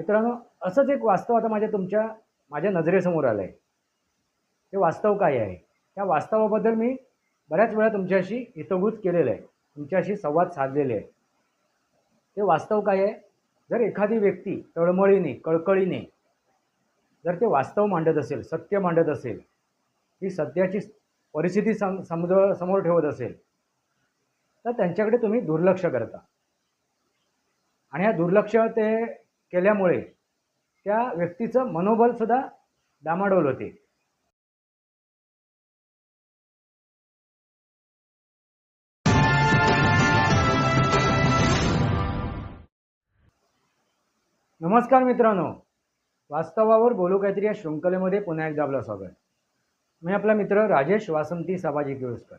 मित्रांनो असंच एक वास्तव आता माझ्या तुमच्या माझ्या नजरेसमोर आलं आहे ते वास्तव काय आहे? त्या वास्तवाबद्दल मी बऱ्याच वेळा तुमच्याशी हितगुज केलेलं आहे. तुमच्याशी संवाद साधलेले आहे. ते वास्तव काय आहे? जर एखादी व्यक्ती तळमळीने कळकळीने जर ते वास्तव मांडत असेल सत्य मांडत असेल ही सत्याची परिस्थिती सम समुद्र समोर ठेवत असेल तर त्यांच्याकडे तुम्ही दुर्लक्ष करता. आणि ह्या दुर्लक्ष ते केल्यामुळे त्या व्यक्तीचं मनोबलसुद्धा डामाडोल होते. नमस्कार मित्रांनो. वास्तवावर बोलू काहीतरी या शृंखलेमध्ये पुन्हा एकदा आपलं स्वागत. मी आपला मित्र राजेश वासंती साबाजी किळुसकर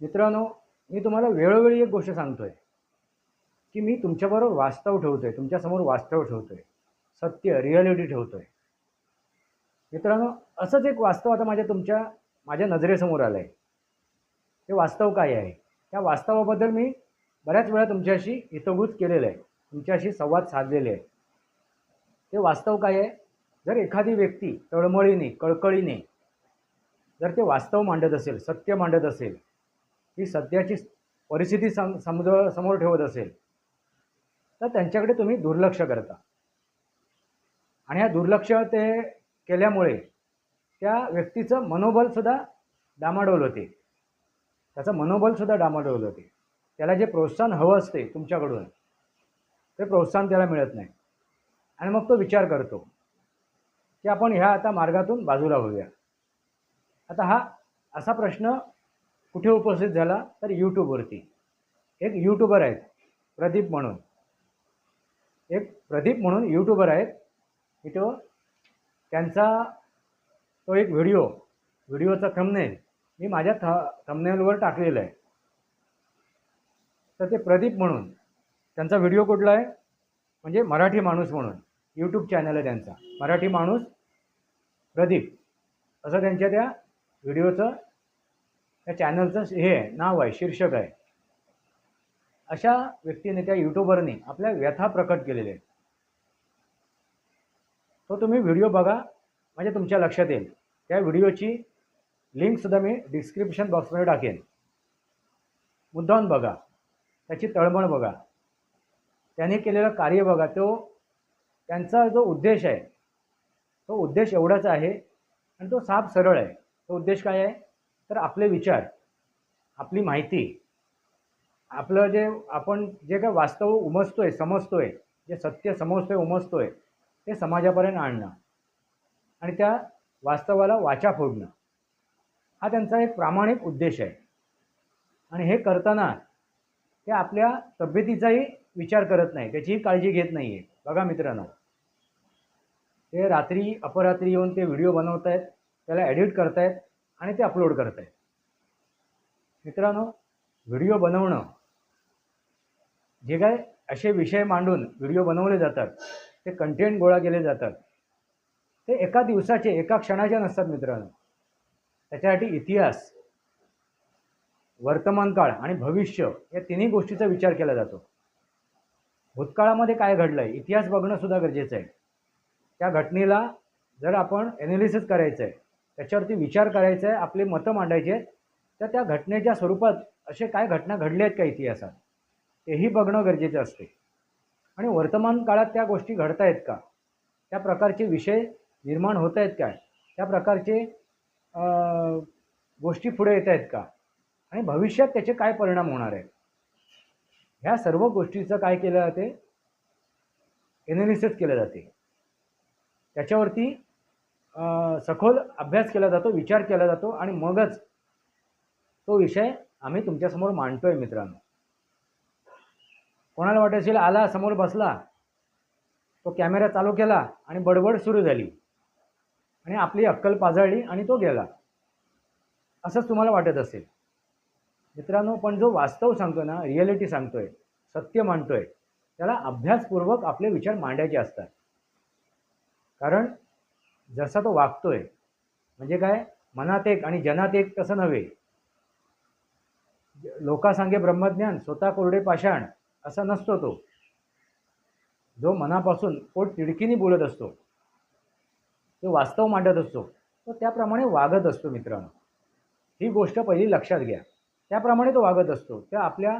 मित्रांनो मी तुम्हाला वेळोवेळी एक गोष्ट सांगतो आहे की मी तुमच्याबरोबर वास्तव ठेवतो आहे तुमच्यासमोर वास्तव ठेवतो आहे सत्य रिॲलिटी ठेवतो आहे मित्रांनो असंच एक वास्तव आता माझ्या तुमच्या माझ्या नजरेसमोर आलं आहे ते वास्तव काय आहे? त्या वास्तवाबद्दल मी बऱ्याच वेळा तुमच्याशी हितगुज केलेलं आहे. तुमच्याशी संवाद साधलेले आहे. ते वास्तव काय आहे? जर एखादी व्यक्ती तळमळीने कळकळीने जर ते वास्तव मांडत असेल सत्य मांडत असेल ही सध्याची परिस्थिती सम समज समोर ठेवत असेल तर त्यांच्याकडे तुम्ही दुर्लक्ष करता. आणि ह्या दुर्लक्ष ते केल्यामुळे त्या व्यक्तीचं मनोबलसुद्धा डामाडोल होते. त्याचं मनोबलसुद्धा डामाडोल होते. त्याला जे प्रोत्साहन हवं असते तुमच्याकडून ते प्रोत्साहन त्याला मिळत नाही. आणि मग तो विचार करतो की आपण ह्या आता मार्गातून बाजूला होऊया. आता हा असा प्रश्न कुठे उपस्थित झाला? तर यूट्यूबवरती एक यूट्यूबर आहेत प्रदीप म्हणून. एक प्रदीप म्हणून यूट्यूबर आहेत. की तो त्यांचा तो एक व्हिडिओ व्हिडिओचा थंबनेल मी माझ्या थ थंबनेलवर टाकलेला आहे. तर ते प्रदीप म्हणून त्यांचा व्हिडिओ कुठला आहे? म्हणजे मराठी माणूस म्हणून यूट्यूब चॅनल आहे त्यांचा. मराठी माणूस प्रदीप असं त्यांच्या त्या व्हिडिओचं त्या चॅनलचं हे आहे नाव आहे शीर्षक आहे. अशा व्यक्तीने त्या युट्यूबरने आपल्या व्यथा प्रकट केलेल्या आहेत. तो तुम्ही व्हिडिओ बघा म्हणजे तुमच्या लक्षात येईल. त्या व्हिडिओची लिंकसुद्धा मी डिस्क्रिप्शन बॉक्समध्ये टाकेन. मुद्दाम बघा त्याची तळमळ बघा. त्याने केलेलं कार्य बघा तो त्यांचा जो उद्देश आहे तो उद्देश एवढाच आहे आणि तो साफ सरळ आहे. तो उद्देश काय आहे? तर आपले विचार आपली माहिती आपलं जे आपण जे काय वास्तव उमजतोय समजतोय जे सत्य समजतोय उमजतोय ते समाजापर्यंत आणणं आणि त्या वास्तवाला वाचा फोडणं. हा त्यांचा एक प्रामाणिक उद्देश आहे. आणि हे करताना ते आपल्या तब्येतीचाही विचार करत नाही त्याचीही काळजी घेत नाही आहे बघा मित्रांनो. ते रात्री अपरात्री येऊन ते व्हिडिओ बनवत आहेत त्याला एडिट करतायत आणि ते अपलोड करत आहेत मित्रांनो व्हिडिओ बनवणं जे काय असे विषय मांडून व्हिडिओ बनवले जातात ते कंटेंट गोळा केले जातात. ते एका दिवसाचे एका क्षणाचे नसतात मित्रांनो. त्याच्यासाठी इतिहास वर्तमान काळ आणि भविष्य या तिन्ही गोष्टीचा विचार केला जातो. भूतकाळामध्ये काय घडलं आहे इतिहास बघणं सुद्धा गरजेचं आहे. त्या घटनेला जर आपण ॲनालिसिस करायचं आहे त्याच्यावरती विचार करायचा आहे आपले मतं मांडायचे आहेत तर त्या घटनेच्या स्वरूपात असे काय घटना घडल्या आहेत का इतिहासात? तेही बघणं गरजेचं असते. आणि वर्तमान काळात त्या गोष्टी घडत आहेत का? त्या प्रकारचे विषय निर्माण होत आहेत काय? त्या प्रकारचे गोष्टी पुढे येत आहेत का? आणि भविष्यात त्याचे काय परिणाम होणार आहेत? ह्या सर्व गोष्टीचं काय केलं जाते? एनालिसिस केलं जाते. त्याच्यावरती सखोल अभ्यास केला जातो विचार केला जातो आणि मगच तो विषय आम्ही तुमच्यासमोर मांडतो आहे मित्रांनो. कोणाला वाटत असेल आला समोर बसला तो कॅमेरा चालू केला आणि बडबड सुरू झाली. आणि आपली अक्कल पाजळली आणि तो गेला. असंच तुम्हाला वाटत असेल. मित्रांनो पण जो वास्तव सांगतो ना रिॲलिटी सांगतोय सत्य मांडतोय त्याला अभ्यासपूर्वक आपले विचार मांडायचे असतात. कारण जसा तो वागतोय म्हणजे काय? मनात एक आणि जनात एक तसं नव्हे. लोका सांगे ब्रह्मज्ञान स्वतः कोरडे पाषाण असा नसतो तो. जो मनापासून पोट तिडकीने बोलत असतो ते वास्तव मांडत असतो तो त्याप्रमाणे वागत असतो मित्रांनो. ही गोष्ट पहिली लक्षात घ्या. त्याप्रमाणे तो वागत असतो त्या आपल्या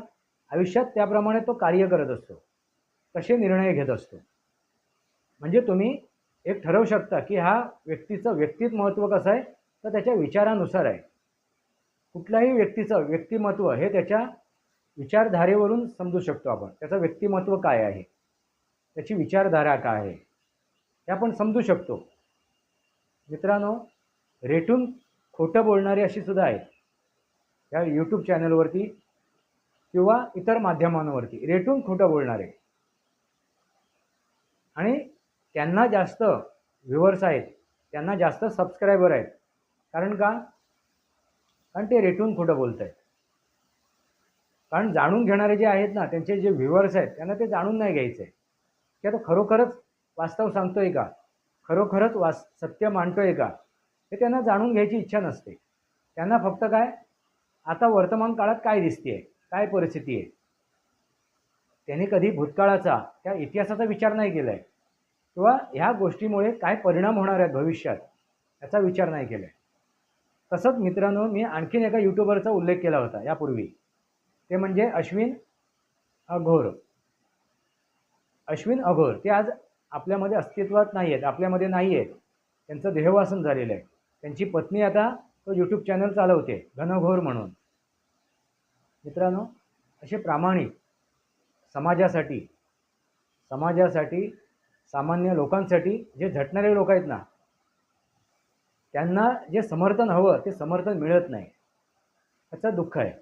आयुष्यात त्याप्रमाणे तो कार्य करत असतो कसे निर्णय घेत असतो. म्हणजे तुम्ही एक ठरवू शकता की हा व्यक्तीचं व्यक्तित महत्त्व कसं आहे तर त्याच्या विचारानुसार आहे. कुठल्याही व्यक्तीचं व्यक्तिमत्व हे त्याच्या विचारधारेवरून समजू शकतो आपण. त्याचं व्यक्तिमत्व काय आहे? त्याची विचारधारा काय आहे? हे आपण समजू शकतो. मित्रांनो रेटून खोटं बोलणारी अशी सुद्धा आहेत. या यूट्यूब चॅनलवरती किंवा इतर माध्यमांवरती रेटून खोटं बोलणारे. आणि त्यांना जास्त व्ह्युअर्स आहेत त्यांना जास्त सबस्क्रायबर आहेत. कारण का? कारण ते रेटून खोटं बोलत आहेत कारण जाणून घेणारे जे आहेत ना त्यांचे जे व्ह्युअर्स आहेत त्यांना ते जाणून नाही घ्यायचं आहे की आता खरोखरच वास्तव सांगतोय का? खरोखरच वास सत्य मांडतोय का? हे त्यांना जाणून घ्यायची इच्छा नसते. त्यांना फक्त काय? आता वर्तमान काळात काय दिसते काय परिस्थिती आहे? त्यांनी कधी भूतकाळाचा त्या इतिहासाचा विचार नाही केला आहे किंवा ह्या गोष्टीमुळे काय परिणाम होणार आहेत भविष्यात याचा विचार नाही केला आहे तसंच मित्रांनो मी आणखीन एका यूट्यूबरचा उल्लेख केला होता यापूर्वी. ते म्हणजे अश्विन अघोर. अश्विन अघोर ते आज आपल्यामध्ये अस्तित्वात नाही आहेत आपल्यामध्ये नाही आहेत त्यांचं देहवासन झालेलं आहे. त्यांची पत्नी आता तो यूट्यूब चॅनल चालवते घनघोर म्हणून. मित्रांनो असे प्रामाणिक समाजासाठी समाजासाठी सामान्य लोकांसाठी जे झटणारे लोक आहेत ना त्यांना जे समर्थन हवं ते समर्थन मिळत नाही. याचं दुःख आहे.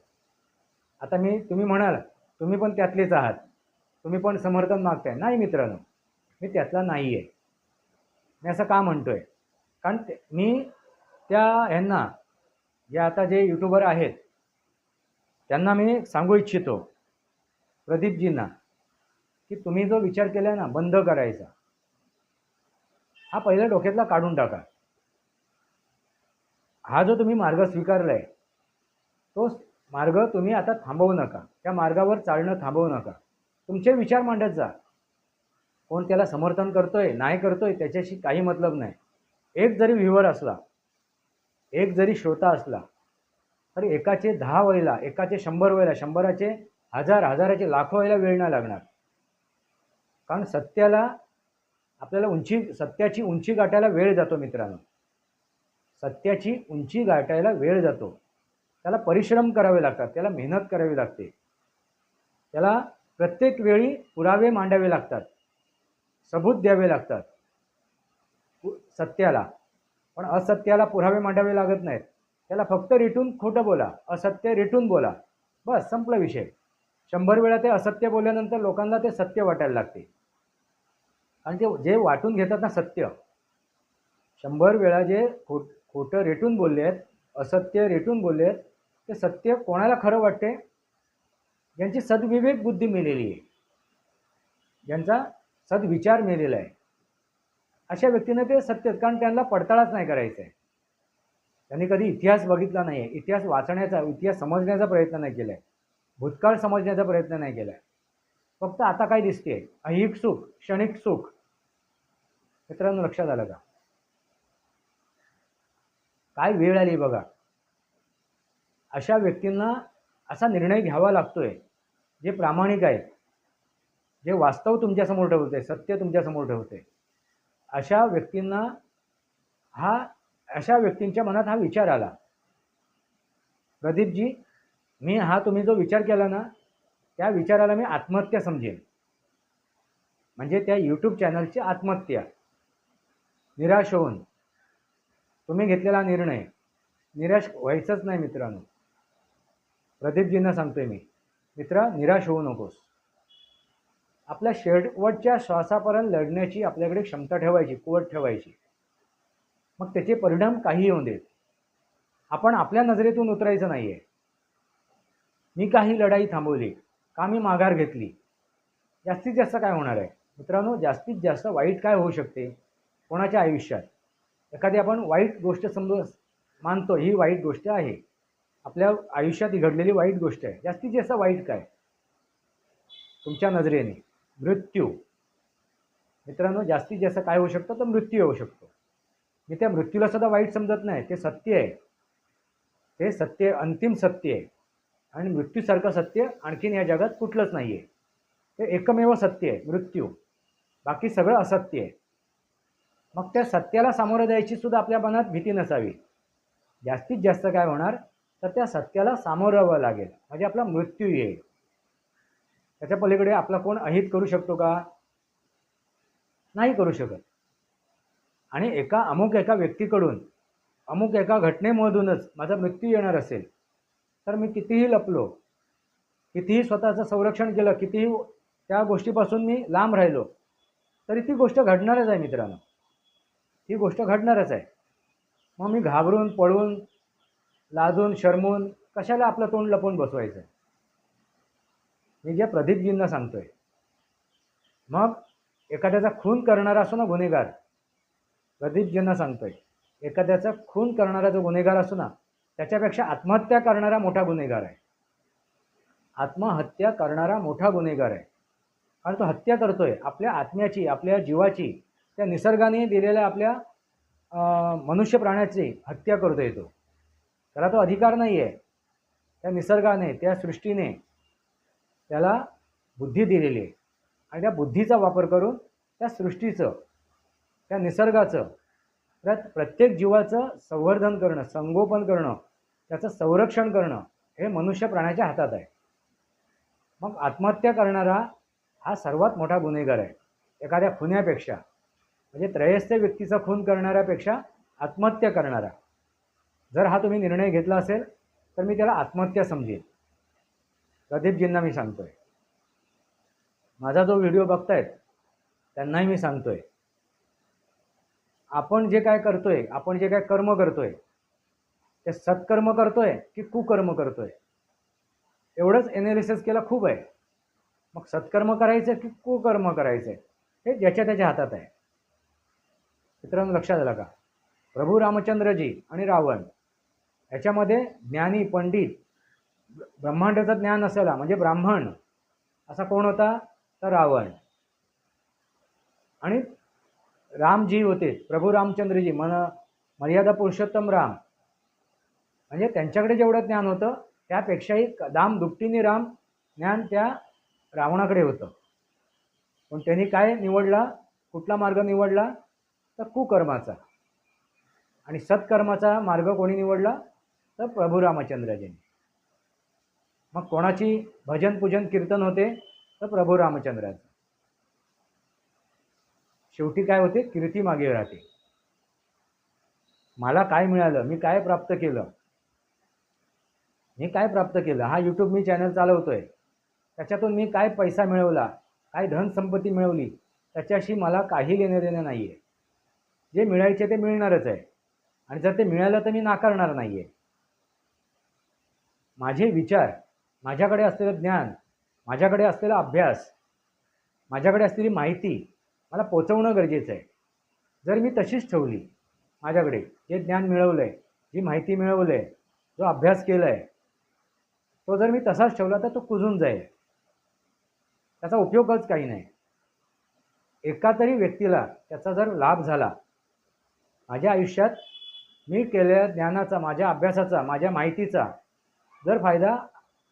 आता मी तुम्ही म्हणाल तुम्ही पण त्यातलेच आहात. तुम्ही पण समर्थन मागताय. नाही मित्रांनो मी त्यातला नाही आहे मी असं का म्हणतो आहे कारण ते मी त्या ह्यांना जे आता जे यूट्यूबर आहेत त्यांना मी सांगू इच्छितो प्रदीपजींना की तुम्ही जो विचार केला ना बंद करायचा. हा पहिल्या डोक्यातला काढून टाका. हा जो तुम्ही मार्ग स्वीकारला आहे तो मार्ग तुम्ही आता थांबवू नका. त्या मार्गावर चालणं थांबवू नका. तुमचे विचार मांडत जा. कोण त्याला समर्थन करतोय नाही करतोय त्याच्याशी काही मतलब नाही. एक जरी व्ह्युअर असला एक जरी श्रोता असला तर एकाचे दहा वयला एकाचे शंभर वयला शंभराचे हजार हजाराचे लाखो व्हायला वेळ नाही लागणार. कारण सत्याला आपल्याला उंची सत्याची उंची गाठायला वेळ जातो मित्रांनो. सत्याची उंची गाठायला वेळ जातो. त्याला परिश्रम करावे लागतात त्याला मेहनत करावी लागते. त्याला प्रत्येक वेळी पुरावे मांडावे लागतात सबूत द्यावे लागतात सत्याला. पण असत्याला पुरावे मांडावे लागत नाहीत. त्याला फक्त रिटून खोटं बोला असत्य रेटून बोला. बस संपला विषय. शंभर वेळा ते असत्य बोलल्यानंतर लोकांना ते सत्य वाटायला लागते. आणि ते जे वाटून घेतात ना सत्य शंभर वेळा जे खोट खोटं रेटून बोलले आहेत असत्य रेटून बोलले आहेत ते सत्य कोणाला खरं वाटते? ज्यांची सद्विवेक बुद्धी मिळलेली आहे. ज्यांचा सद्विचार मिळलेला आहे. अशा व्यक्तीनं ते सत्य कारण त्यांना पडताळाच नाही करायचा आहे. त्यांनी कधी इतिहास बघितला नाही आहे इतिहास वाचण्याचा इतिहास समजण्याचा प्रयत्न नाही केला आहे भूतकाळ समजण्याचा प्रयत्न नाही केला आहे फक्त आता काय दिसते अहिक सुख क्षणिक सुख. मित्रांनो लक्षात आलं का? काय वेळ आली बघा. अशा व्यक्तींना असा निर्णय घ्यावा लागतोय जे प्रामाणिक आहेत जे वास्तव तुमच्यासमोर ठेवते सत्य तुमच्यासमोर ठेवते अशा व्यक्तींना हा अशा व्यक्तींच्या मनात हा विचार आला. प्रदीपजी मी हा तुम्ही जो विचार केला ना त्या विचाराला मी आत्महत्या समजेन. म्हणजे त्या यूट्यूब चॅनलची आत्महत्या. निराश होऊन. तुम्ही घेतलेला निर्णय निराश व्हायचंच नाही मित्रांनो. प्रदीपजींना सांगतोय मी मित्रा निराश होऊ नकोस. आपल्या शेवटच्या श्वासापर्यंत लढण्याची आपल्याकडे क्षमता ठेवायची कुवत ठेवायची. मग त्याचे परिणाम काही येऊ देत. आपण आपल्या नजरेतून उतरायचं नाही आहे मी काही लढाई थांबवली का मी माघार घेतली? जास्तीत जास्त काय होणार आहे? मित्रांनो जास्तीत जास्त वाईट काय होऊ शकते? कोणाच्या आयुष्यात? एखादी आपण वाईट गोष्ट समजून मानतो ही वाईट गोष्ट आहे. आपल्या आयुष्यात ही घडलेली वाईट गोष्ट आहे. जास्तीत जास्त वाईट काय? तुमच्या नजरेने. मृत्यू. मित्रांनो जास्तीत जास्त काय होऊ शकतं? तर मृत्यू होऊ शकतो. मी त्या मृत्यूला सुद्धा वाईट समजत नाही. ते सत्य आहे. ते सत्य अंतिम सत्य आहे. आणि मृत्यूसारखं सत्य आणखीन या जगात कुठलंच नाही आहे ते एकमेव सत्य आहे. मृत्यू. बाकी सगळं असत्य आहे. मग त्या सत्याला सामोरं जायची सुद्धा आपल्या मनात भीती नसावी. जास्तीत जास्त काय होणार? तर त्या सत्याला सामोरावं लागेल. म्हणजे आपला मृत्यू येईल. त्याच्या पलीकडे आपला कोण अहित करू शकतो का? नाही करू शकत. आणि एका अमुक एका व्यक्तीकडून अमुक एका घटनेमधूनच माझा मृत्यू येणार असेल तर मी कितीही लपलो कितीही स्वतःचं संरक्षण केलं कितीही त्या गोष्टीपासून मी लांब राहिलो तरी ती गोष्ट घडणारच आहे मित्रांनो. ही गोष्ट घडणारच आहे. मग मी घाबरून पळून लाजून शरमून कशाला आपलं तोंड लपवून बसवायचं? मी जे प्रदीपजींना सांगतोय. मग एखाद्याचा खून करणारा असो ना गुन्हेगार प्रदीपजींना सांगतोय. एखाद्याचा खून करणारा जो गुन्हेगार असो ना त्याच्यापेक्षा आत्महत्या करणारा मोठा गुन्हेगार आहे. आत्महत्या करणारा मोठा गुन्हेगार आहे. कारण तो हत्या करतोय आपल्या आत्म्याची आपल्या जीवाची. त्या निसर्गाने दिलेल्या आपल्या मनुष्य प्राण्याची हत्या करतो येतो. त्याला तो अधिकार नाही आहे त्या निसर्गाने त्या सृष्टीने त्याला बुद्धी दिलेली आहे. आणि त्या बुद्धीचा वापर करून त्या सृष्टीचं त्या निसर्गाचं त्या प्रत्येक जीवाचं संवर्धन करणं संगोपन करणं त्याचं संरक्षण करणं हे मनुष्य प्राण्याच्या हातात आहे. मग आत्महत्या करणारा हा सर्वात मोठा गुन्हेगार आहे. एखाद्या खुन्यापेक्षा. म्हणजे त्रयस्थ व्यक्तीचा खून करणाऱ्यापेक्षा आत्महत्या करणारा. जर हा तुम्ही निर्णय घेतला असेल तर मी त्याला आत्महत्या समजेल प्रदीपजींना मी सांगतोय. माझा जो व्हिडिओ बघतायत त्यांनाही मी सांगतोय. आपण जे काय करतोय आपण जे काय कर्म करतोय ते सत्कर्म करतोय की कुकर्म करतोय? एवढंच एनालिसिस केलं खूप आहे. मग सत्कर्म करायचं की कुकर्म करायचं हे ज्याच्या त्याच्या हातात आहे. मित्रांनो लक्षात आलं का? प्रभू रामचंद्रजी आणि रावण याच्यामध्ये ज्ञानी पंडित ब्रह्मांडाचं ज्ञान असायला म्हणजे ब्राह्मण असा कोण होता? तर रावण. आणि रामजी होते प्रभू रामचंद्रजी मन मर्यादा पुरुषोत्तम राम. म्हणजे त्यांच्याकडे जेवढं ज्ञान होतं त्यापेक्षाही दाम दुपटीने राम ज्ञान त्या रावणाकडे होतं. पण त्यांनी काय निवडला? कुठला मार्ग निवडला? तर कुकर्माचा. आणि सत्कर्माचा मार्ग कोणी निवडला? तर प्रभू रामचंद्रजींनी मग कोणाची भजन पूजन कीर्तन होते? तर प्रभू रामचंद्राचं शेवटी काय होते? कीर्ती मागे राहते. मला काय मिळालं? मी काय प्राप्त केलं? मी काय प्राप्त केलं? हा यूट्यूब मी चॅनल चालवतोय. त्याच्यातून मी काय पैसा मिळवला? काय धनसंपत्ती मिळवली? त्याच्याशी मला काही देणं देणं नाही आहे जे मिळायचे ते मिळणारच आहे. आणि जर ते मिळालं तर मी नाकारणार नाही आहे माझे विचार माझ्याकडे असलेलं ज्ञान माझ्याकडे असलेला अभ्यास माझ्याकडे असलेली माहिती मला पोचवणं गरजेचं आहे. जर मी तशीच ठेवली माझ्याकडे जे ज्ञान मिळवलं आहे जी माहिती मिळवलं आहे जो अभ्यास केला आहे तो जर मी तसाच ठेवला तर तो कुजून जाईल. त्याचा उपयोगच काही नाही. एका तरी व्यक्तीला त्याचा जर लाभ झाला माझ्या आयुष्यात मी केलेल्या ज्ञानाचा माझ्या अभ्यासाचा माझ्या माहितीचा जर फायदा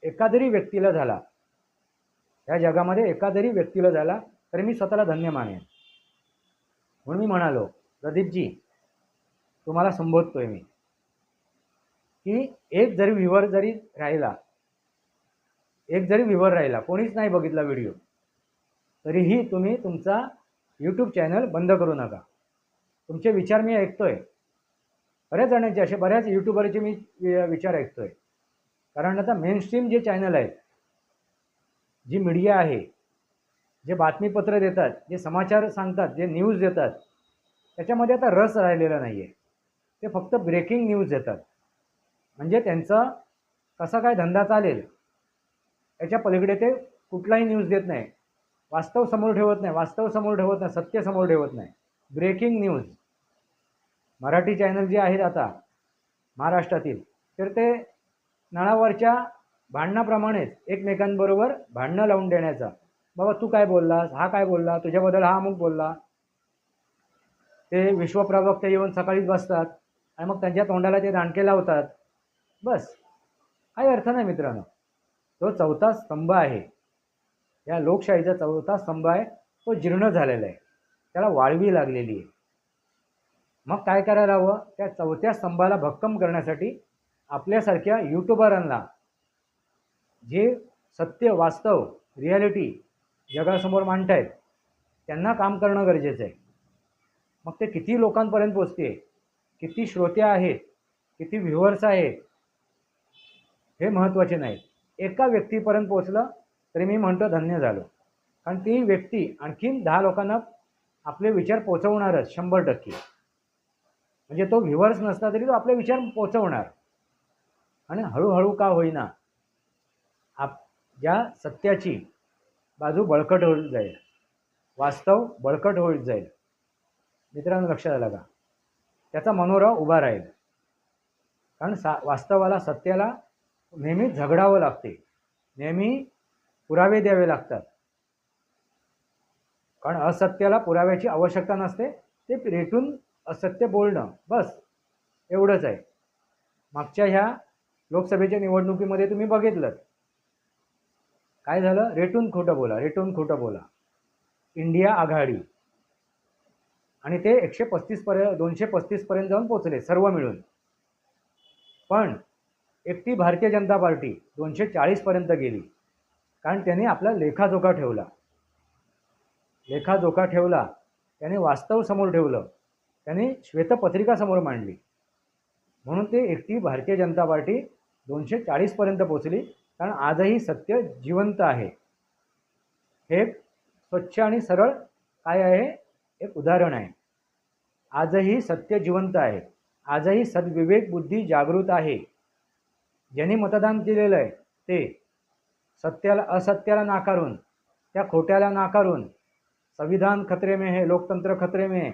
एखादरी व्यक्तीला झाला या जगामध्ये एखादरी व्यक्तीला झाला तरी मी स्वतःला धन्य मानेन. म्हणून मी म्हणालो प्रदीपजी तुम्हाला संबोधतो आहे मी. की एक जरी व्ह्युअर जरी राहिला एक जरी व्ह्युअर राहिला कोणीच नाही बघितला व्हिडिओ तरीही तुम्ही तुमचा यूट्यूब चॅनल बंद करू नका. तुमचे विचार मी ऐकतोय. बऱ्याच जणांचे असे बऱ्याच यूट्यूबरचे मी वि- विचार ऐकतोय. कारण आता मेनस्ट्रीम जे चॅनल आहेत जी मीडिया आहे जे बातमीपत्र देतात जे समाचार सांगतात जे न्यूज देतात त्याच्यामध्ये आता रस राहिलेला नाही आहे ते फक्त ब्रेकिंग न्यूज देतात. म्हणजे त्यांचा कसा काय धंदा चालेल याच्या पलीकडे ते कुठलाही न्यूज देत नाही. वास्तव समोर ठेवत नाही वास्तव समोर ठेवत नाही सत्य समोर ठेवत नाही. Breaking news. मराठी चॅनल जे आहेत आता महाराष्ट्रातील तर ते नळावरच्या भांडणाप्रमाणेच एकमेकांबरोबर भांडणं लावून देण्याचा. बाबा तू काय बोललास? हा काय बोलला? तुझ्याबद्दल हा अमुक बोलला. ते विश्वप्रवक्ते येऊन सकाळीच बसतात आणि मग त्यांच्या तोंडाला ते दांडके लावतात. बस. काही अर्थ नाही मित्रांनो. तो चौथा स्तंभ आहे. या लोकशाहीचा चौथा स्तंभ आहे. तो जीर्ण झालेला आहे. त्याला वाळवी लागलेली आहे. मग काय करायला हवं? त्या चौथ्या स्तंभाला भक्कम करण्यासाठी आपल्यासारख्या यूट्यूबरांना जे सत्य वास्तव रियालिटी जगासमोर मांडतायत त्यांना काम करणं गरजेचं आहे. मग ते किती लोकांपर्यंत पोचते? किती श्रोते आहेत? किती व्ह्युअर्स आहेत? हे महत्त्वाचे नाही एका व्यक्तीपर्यंत पोचलं तरी मी म्हणतो धन्य झालो. कारण ती व्यक्ती आणखीन दहा लोकांना आपले विचार पोचवणारच शंभर टक्के. म्हणजे तो व्ह्युअर्स नसला तरी तो आपले विचार पोचवणार आणि हळूहळू का होईना आप ज्या सत्याची बाजू बळकट होत जाईल वास्तव बळकट होत जाईल मित्रांनो लक्षात आलं का? त्याचा मनोराव उभा राहील. कारण सा वास्तवाला सत्याला नेहमी झगडावं लागते. नेहमी पुरावे द्यावे लागतात. कारण असत्याला पुराव्याची आवश्यकता नसते ते रेटून असत्य बोलणं बस. एवढंच आहे. मागच्या ह्या लोकसभेच्या निवडणुकीमध्ये तुम्ही बघितलं. काय झालं? रेटून खोटं बोला रेटून खोटं बोला. इंडिया आघाडी. आणि ते एकशे पस्तीसपर्यंत दोनशे पस्तीसपर्यंत जाऊन पोचले सर्व मिळून. पण एकटी भारतीय जनता पार्टी दोनशे चाळीसपर्यंत गेली. कारण त्याने आपला लेखाजोखा ठेवला. लेखाजोखा ठेवला त्याने वास्तव समोर ठेवलं त्याने श्वेतपत्रिका समोर मांडली. म्हणून ते एकटी भारतीय जनता पार्टी दोनशे चाळीसपर्यंत पोचली कारण आजही सत्य जिवंत आहे. हे एक स्वच्छ आणि सरळ काय आहे? एक उदाहरण आहे. आजही सत्य जिवंत आहे. आजही सद्विवेक बुद्धी जागृत आहे. ज्यांनी मतदान केलेलं आहे ते सत्याला असत्याला नाकारून त्या खोट्याला नाकारून संविधान खतरे में है लोकतंत्र खतरे में है.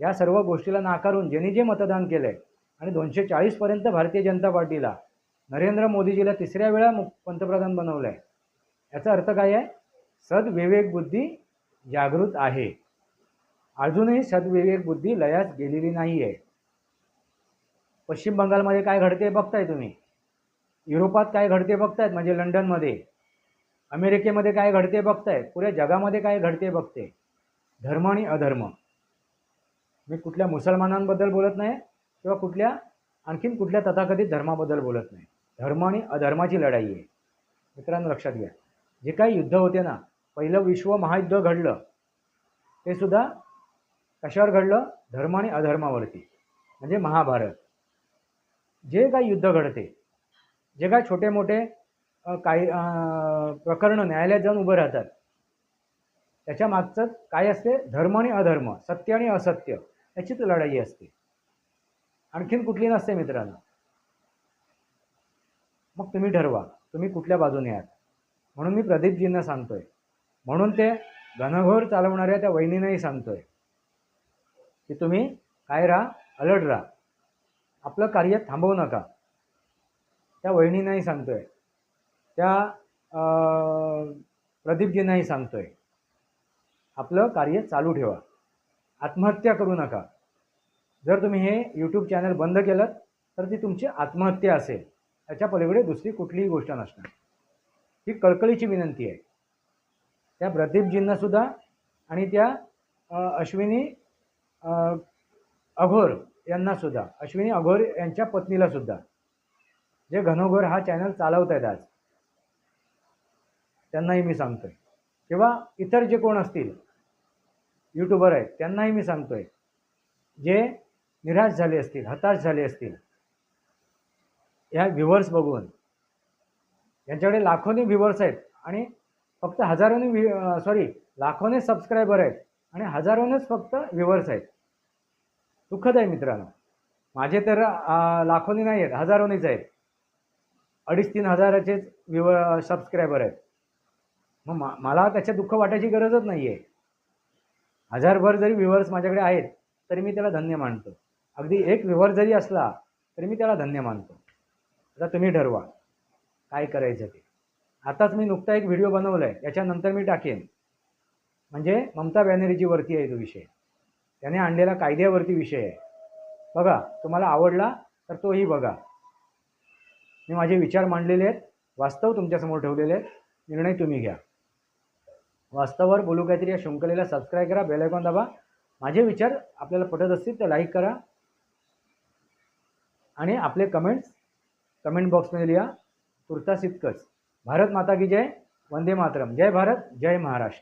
या सर्व गोष्टीला नाकारून ज्यांनी जे मतदान केलं आहे आणि दोनशे चाळीसपर्यंत भारतीय जनता पार्टीला नरेंद्र मोदीजीला तिसऱ्या वेळा मु पंतप्रधान बनवलं आहे याचा अर्थ काय आहे? सद्विवेक बुद्धी जागृत आहे. अजूनही सद्विवेक बुद्धी लयास गेलेली नाही आहे पश्चिम बंगालमध्ये काय घडते बघताय तुम्ही? युरोपात काय घडते बघतायत? म्हणजे लंडनमध्ये. अमेरिकेमध्ये काय घडते बघताय. पुऱ्या जगामध्ये काय घडते बघते. धर्म आणि अधर्म. मी कुठल्या मुसलमानांबद्दल बोलत नाही किंवा कुठल्या आणखीन कुठल्या तथाकथित धर्माबद्दल बोलत नाही. धर्म आणि अधर्माची लढाई आहे. मित्रांनो लक्षात घ्या. जे काही युद्ध होते ना पहिलं विश्व महायुद्ध घडलं. ते सुद्धा कशावर घडलं? धर्म आणि अधर्मावरती. म्हणजे महाभारत. जे काही युद्ध घडते जे काय छोटे मोठे काही प्रकरणं न्यायालयात जाऊन उभं राहतात. त्याच्या मागचं काय असते? धर्म आणि अधर्म सत्य आणि असत्य याचीच लढाई असते. आणखीन कुठली नसते मित्रांनो. मग तुम्ही ठरवा तुम्ही कुठल्या बाजूने आहात? म्हणून मी प्रदीपजींना सांगतोय. म्हणून ते घनघोर चालवणाऱ्या त्या वहिनींनाही सांगतोय. की तुम्ही काय राहा अलर्ट राहा. आपलं कार्य थांबवू नका. त्या वहिनींनाही सांगतोय. त्या प्रदीपजींनाही प्रदीपजींनाही सांगतोय. आपलं कार्य चालू ठेवा. आत्महत्या करू नका. जर तुम्ही हे यूट्यूब चॅनल बंद केलं तर ती तुमची आत्महत्या असेल. त्याच्या पलीकडे दुसरी कुठलीही गोष्ट नसणार. ही कळकळीची विनंती आहे. त्या प्रदीपजींना सुद्धा आणि त्या अश्विनी अघोर यांना सुद्धा अश्विनी अघोर यांच्या पत्नीला सुद्धा. जे घनोघोर हा चॅनल चालवत आहेत आज. त्यांनाही मी सांगतो आहे किंवा इतर जे कोण असतील यूट्यूबर आहेत त्यांनाही मी सांगतो आहे जे निराश झाले असतील हताश झाले असतील ह्या व्ह्युअर्स बघून यांच्याकडे लाखोनी व्ह्युअर्स आहेत आणि फक्त हजारोनी व्हि सॉरी लाखोने सबस्क्रायबर आहेत आणि हजारोनेच फक्त व्ह्युअर्स आहेत. दुःखद आहे मित्रांनो. माझे तर लाखोनी नाही आहेत हजारोनीच आहेत. अडीच तीन हजाराचेच व्ह्युअर सबस्क्रायबर आहेत. मग मा मला त्याच्या दुःख वाटायची गरजच नाही आहे हजारभर जरी व्ह्युअर्स माझ्याकडे आहेत तरी मी त्याला धन्य मानतो. अगदी एक व्ह्युअर जरी असला तरी मी त्याला धन्य मानतो. आता तुम्ही ठरवा काय करायचं ते. आताच मी नुकता एक व्हिडिओ बनवला आहे याच्यानंतर मी टाकेन. म्हणजे ममता बॅनर्जीवरती आहे तो विषय. त्याने आणलेला कायद्यावरती विषय आहे. बघा तुम्हाला आवडला तर तोही बघा. मी माझे विचार मांडलेले आहेत वास्तव तुमच्यासमोर ठेवलेले आहेत निर्णय तुम्ही घ्या. वास्तवावर बोलू काहीतरी या शृंखलेला सबस्क्राईब करा बेल आयकॉन दाबा. माझे विचार आपल्याला पटत असतील तर लाईक करा. आणि आपले कमेंट्स कमेंट बॉक्समध्ये लिहा. तुर्तास इतकंच. भारत माता की जय. वंदे मातरम. जय भारत जय महाराष्ट्र.